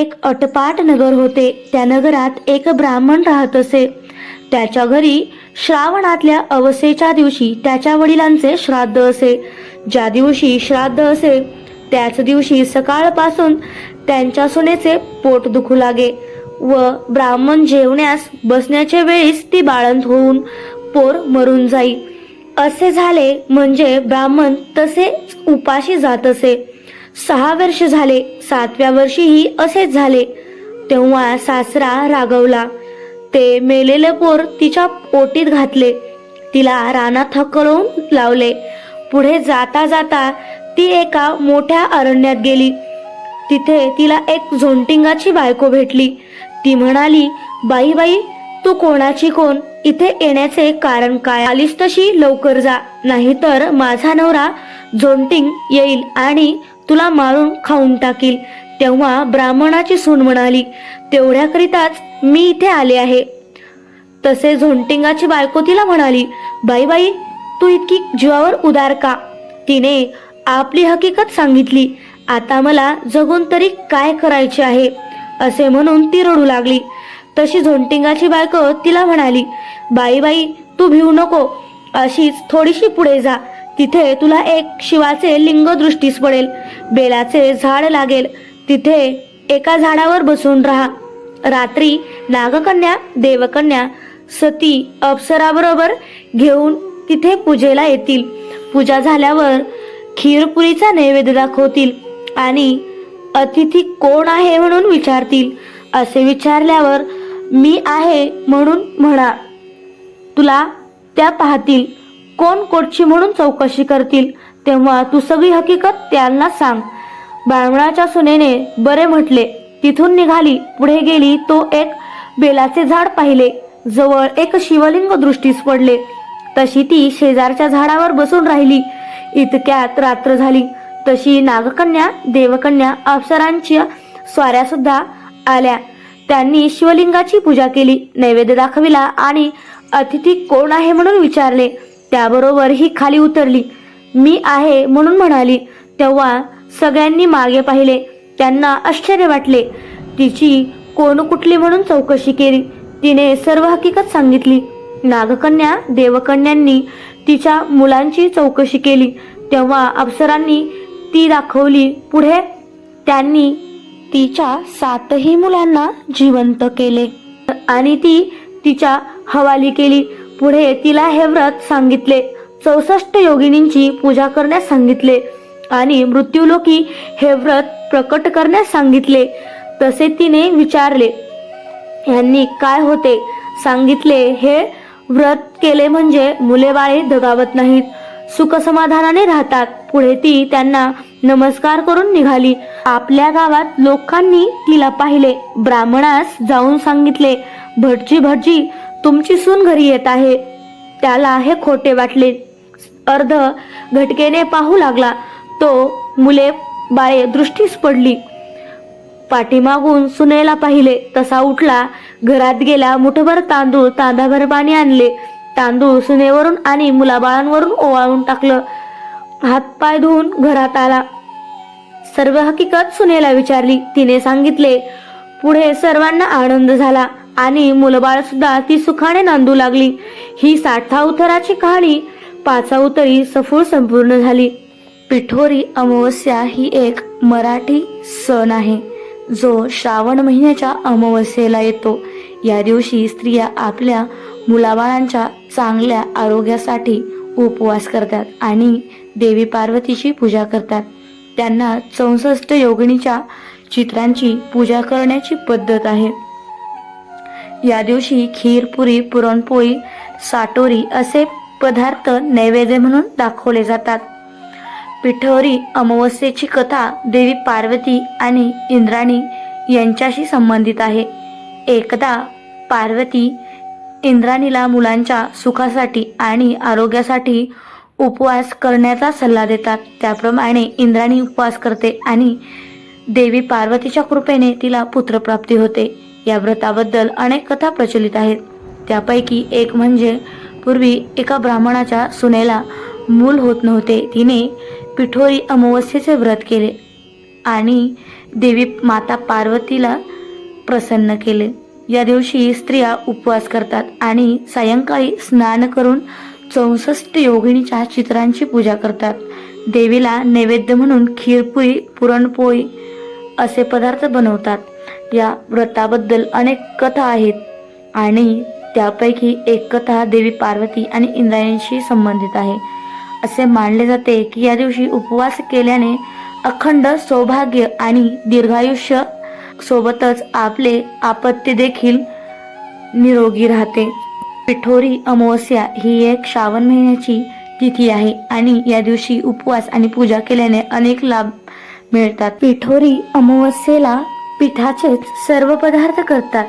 एक अटपाट नगर होते. त्या नगरात एक ब्राह्मण राहत असे. त्याच्या घरी श्रावणातल्या अवसेच्या दिवशी त्याच्या वडिलांचे श्राद्ध असे. ज्या दिवशी श्राद्ध असे त्याच दिवशी सकाळपासून त्यांच्या सुनेचे पोट दुखू लागे व ब्राह्मण जेवण्यास बसण्याच्या वेळीस ती बाळंत होऊन पोर मरून जाई. असे झाले म्हणजे ब्राह्मण तसेच उपाशी जात असे. सहा वर्ष झाले सातव्या वर्षीही असेच झाले. तेव्हा सासरा रागवला. ते मेलेले पोर तिच्या पोटीत घातले. तिला रानात हकलून लावले. पुढे जाता जाता ती एका मोठ्या अरण्यात गेली. तिथे तिला एक झोंटिंगाची बायको भेटली. ती म्हणाली बाई बाई तू कोणाची कोण? इथे येण्याचे कारण काय? आलीस तशी लवकर जा. नाहीतर माझा नवरा झोंटिंग येईल आणि तुला माळून खाऊन टाकील. तेव्हा ब्राह्मणाची सून म्हणाली तेवढ्याकरिताच मी इथे आले आहे. तसे झोंटिंगाची बायको तिला म्हणाली बाई बाई तू इतकी जीवावर उदार का? तिने आपली हकीकत सांगितली. आता मला जगून तरी काय करायचे आहे? असे म्हणून ती रडू लागली. तशी झोंटिंगाची बायको तिला म्हणाली बाई बाई तू भिवू नको. अशीच थोडीशी पुढे जा. तिथे तुला एक शिवाचे लिंग दृष्टीस पडेल. बेलाचे झाड लागेल. तिथे एका झाडावर बसून राहा. रात्री नागकन्या देवकन्या सती अप्सराबरोबर घेऊन तिथे पूजेला येतील. पूजा झाल्यावर खीरपुरीचा नैवेद्य दाखवतील आणि अतिथी कोण आहे म्हणून विचारतील. असे विचारल्यावर मी आहे म्हणून म्हणा. तुला त्या पाहतील. कोण कोटची म्हणून चौकशी करतील? तेव्हा तू सगळी हकीकत त्यांना सांग. ब्राह्मणाच्या सुनेने बरे म्हटले तिथून निघाली पुढे गेली तो एक बेलाचे झाड पाहिले. जवळ एक शिवलिंग दृष्टीस पडले. तशी ती शेजारच्या झाडावर बसून राहिली. इतक्यात रात्र झाली. तशी नागकन्या देवकन्या अप्सरांच्या स्वाऱ्या सुद्धा आल्या. त्यांनी शिवलिंगाची पूजा केली नैवेद्य दाखविला आणि अतिथी कोण आहे म्हणून विचारले. त्याबरोबर ही खाली उतरली. मी आहे म्हणून म्हणाली. तेव्हा सगळ्यांनी मागे पाहिले. त्यांना आश्चर्य वाटले. तिची कोण कुठली म्हणून चौकशी केली? तिने सर्व हकीकत सांगितली. नागकन्या देवकन्यांनी तिच्या मुलांची चौकशी केली. तेव्हा अप्सरांनी ती दाखवली पुढे. त्यांनी तिच्या सातही मुलांना जिवंत केले. आणि ती तिच्या हवाली केली. पुढे तिला हे व्रत सांगितले. चौसष्ट योगिनींची पूजा करण्यास सांगितले. आणि मृत्यूलोकी हे व्रत प्रकट करण्यास सांगितले. तसे तिने विचारले यांनी काय होते? सांगितले हे व्रत केले म्हणजे मुले बाळे दगावत नाहीत. सुख समाधानाने राहतात. पुढे ती त्यांना नमस्कार करून निघाली. आपल्या गावात लोकांनी तिला पाहिले. ब्राह्मणास जाऊन सांगितले भटजी भटजी तुमची सून घरी येत आहे. त्याला हे खोटे वाटले. अर्ध घटकेने पाहू लागला. तो मुले बाळे दृष्टीस पडली. पाठीमागून सुनेला पाहिले. तसा उठला. घरात गेला. मुठभर तांदूळ तांदाभर पाणी आणले. तांदूळ सुनेवरून आणि मुलाबाळांवरून ओवाळून टाकलं. हातपाय धुवून घरात आला. सर्व हकीकत सुनेला विचारली. तिने सांगितले पुढे सर्वांना आनंद झाला. आणि मुलबाळ सुद्धा ती सुखाने नांदू लागली. ही साठा उतराची कहाणी पाचा उतरी सफूळ संपूर्ण झाली. पिठोरी अमावस्या ही एक मराठी सण आहे. जो श्रावण महिन्याच्या अमावस्येला येतो. या दिवशी स्त्रिया आपल्या मुलाबाळांच्या चांगल्या आरोग्यासाठी उपवास करतात आणि देवी पार्वतीची पूजा करतात. त्यांना चौसष्ट योगिनीच्या चित्रांची पूजा करण्याची पद्धत आहे. या दिवशी खीर पुरी पुरणपोळी साटोरी असे पदार्थ नैवेद्य म्हणून दाखवले जातात. पिठोरी अमावस्येची कथा देवी पार्वती आणि इंद्राणी यांच्याशी संबंधित आहे. एकदा पार्वती इंद्राणीला मुलांच्या सुखासाठी आणि आरोग्यासाठी उपवास करण्याचा सल्ला देतात. त्याप्रमाणे इंद्राणी उपवास करते आणि देवी पार्वतीच्या कृपेने तिला पुत्रप्राप्ती होते. या व्रताबद्दल अनेक कथा प्रचलित आहेत. त्यापैकी एक म्हणजे पूर्वी एका ब्राह्मणाच्या सुनेला मूल होत नव्हते. तिने पिठोरी अमावस्येचे व्रत केले आणि देवी माता पार्वतीला प्रसन्न केले. या दिवशी स्त्रिया उपवास करतात आणि सायंकाळी स्नान करून चौसष्ट योगिनीच्या चित्रांची पूजा करतात. देवीला नैवेद्य म्हणून खीरपुरी पुरणपोळी असे पदार्थ बनवतात. या व्रताबद्दल अनेक कथा आहेत आणि त्यापैकी एक कथा देवी पार्वती आणि इंद्रायणीशी संबंधित आहे. असे मानले जाते की या दिवशी उपवास केल्याने अखंड सौभाग्य आणि दीर्घायुष्य सोबतच आपले आपत्ती देखील निरोगी राहते. पिठोरी अमावस्या ही एक श्रावण महिन्याची तिथी आहे आणि या दिवशी उपवास आणि पूजा केल्याने अनेक लाभ मिळतात. पिठोरी अमावस्येला पिठाचेच सर्व पदार्थ करतात.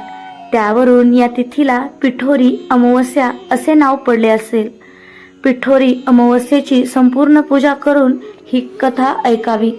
त्यावरून या तिथीला पिठोरी अमावस्या असे नाव पडले असेल. पिठोरी अमावस्येची संपूर्ण पूजा करून ही कथा ऐकावी.